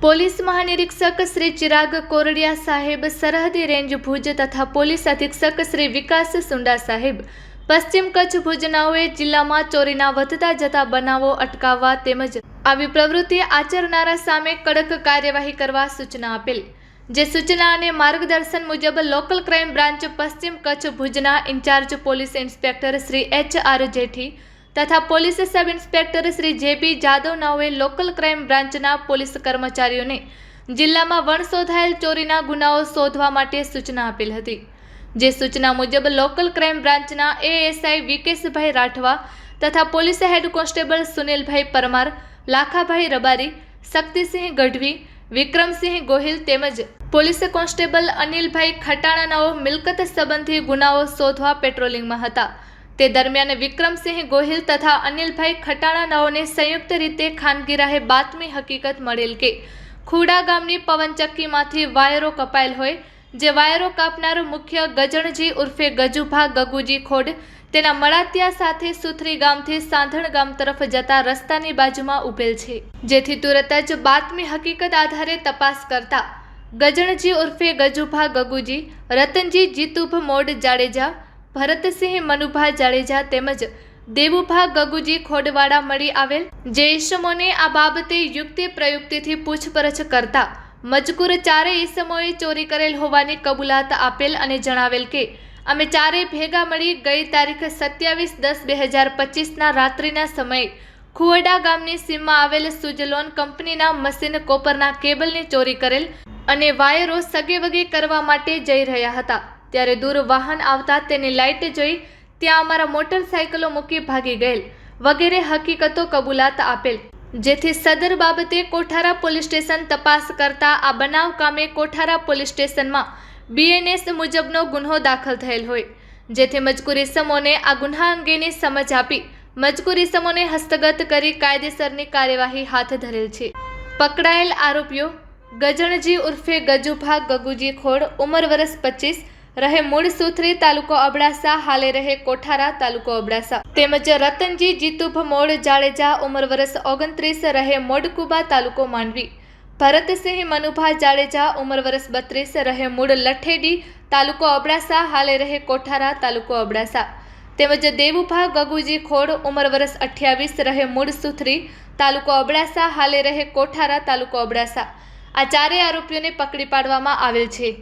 Police મહાનિરીક્ષક શ્રી ચિરાગ કોરડિયા સાહેબ સરહદી રેન્જ ભુજ તથા પોલીસ અધિક્ષક શ્રી વિકાસ સુંડા સાહેબ પશ્ચિમ કચ્છ ભુજનાઓએ જિલ્લામાં ચોરીના વધતા જતા બનાવો અટકાવવા તેમજ આવી પ્રવૃત્તિ આચરનારા સામે કડક કાર્યવાહી કરવા સૂચના આપેલ. જે સૂચના અને માર્ગદર્શન મુજબ લોકલ ક્રાઇમ બ્રાન્ચ પશ્ચિમ કચ્છ ભુજના incharge police inspector Shri H R Jethi તથા police sub inspector Shri JP Jadav નાઓએ local crime બ્રાન્ચના પોલીસ કર્મચારીઓને જિલ્લામાં વણશોધાયેલ ચોરીના ગુનાઓ શોધવા માટે સૂચના આપેલ હતી. જે સૂચના મુજબ લોકલ ક્રાઇમ બ્રાન્ચના એએસઆઈ વિકેશભાઈ રાઠવા તથા પોલીસ હેડ કોન્સ્ટેબલ સુનિલભાઈ પરમાર, લાખાભાઈ રબારી, શક્તિસિંહ ગઢવી, વિક્રમસિંહ ગોહિલ તેમજ પોલીસ કોન્સ્ટેબલ અનિલભાઈ ખટાણાનાઓ મિલકત સંબંધી ગુનાઓ શોધવા પેટ્રોલિંગમાં હતા. તે દરમિયાન વિક્રમસિંહ ગોહિલ તથા અનિલભાઈ ખટાણાનાઓને સંયુક્ત રીતે ખાનગી રાહે બાતમી હકીકત મળેલ કે ખુડા ગામની પવનચક્કીમાંથી વાયરો કપાયેલ હોય, જે વાયરો કાપનાર મુખ્ય ગજણજી ઉર્ફે ગજુભા ગગુજી ખોડ તેના મળાતિયા સાથે સુથરી ગામથી સાંધણ ગામ તરફ જતા રસ્તાની બાજુમાં ઉભેલ છે. જેથી તુરત જ બાતમી હકીકત આધારે તપાસ કરતા ગજણજી ઉર્ફે ગજુભા ગગુજી, રતનજી જીતુભ મોડ જાડેજા ભરતસિંહ, મનુભા જાડેજા તેમજ દેવુભા ગગુજી ખોડવાડા મળી આવેલ. જે ઈસમોને આ બાબતે યુક્તિ પ્રયુક્તિથી પૂછપરછ કરતા મજકૂર ચારે ઈસમોએ ચોરી કરેલ હોવાની કબૂલાત આપેલ અને જણાવેલ કે, અમે ચારેય ભેગા મળી ગઈ તારીખ સત્યાવીસ દસ બે હજાર પચીસના રાત્રિના સમયે ખુવડા ગામની સીમમાં આવેલ સુજલોન કંપનીના મશીન કોપરના કેબલની ચોરી કરેલ અને વાયરો સગે વગે કરવા માટે જઈ રહ્યા હતા. ત્યારે દૂર વાહન આવતા તેની લાઇટ જોઈ ત્યાં અમારા મોટરસાયકલો મૂકી ભાગી ગયેલ. વગેરે હકીકતો કબૂલાત આપેલ. જેથી સદર બાબતે કોઠારા પોલીસ સ્ટેશન તપાસ કરતા આ બનાવ કામે કોઠારા પોલીસ સ્ટેશનમાં બીએનએસ મુજબનો ગુન્હો દાખલ થયેલ હોય. જેથી મજકૂરી સમોને આ ગુન્હા અંગેની સમજ આપી મજકૂરી સમોને હસ્તગત કરી કાયદેસરની કાર્યવાહી હાથ ધરેલ છે. પકડાયેલ આરોપીઓ ગજણજી ઉર્ફે ગજુભા ગગુજી ખોડ, ઉંમર વર્ષ પચીસ રહે મૂળ સુથરી તાલુકો અબડાસા, હાલે રહે કોઠારા તાલુકો અબડાસા. તેમજ રતનજી જીતુભ મોડ જાડેજા ઉંમર વર્ષ ઓગણત્રીસ રહે મોડકુબા તાલુકો માંડવી. ભરતસિંહ મનુભા જાડેજા ઉંમર વર્ષ બત્રીસ રહે મૂળ લઠેડી તાલુકો અબડાસા, હાલે રહે કોઠારા તાલુકો અબડાસા. તેમજ દેવુભા ગગુજી ખોડ ઉંમર વર્ષ અઠ્યાવીસ રહે મૂળ સુથરી તાલુકો અબડાસા, હાલે રહે કોઠારા તાલુકો અબડાસા. આ ચારેય આરોપીઓને પકડી પાડવામાં આવેલ છે.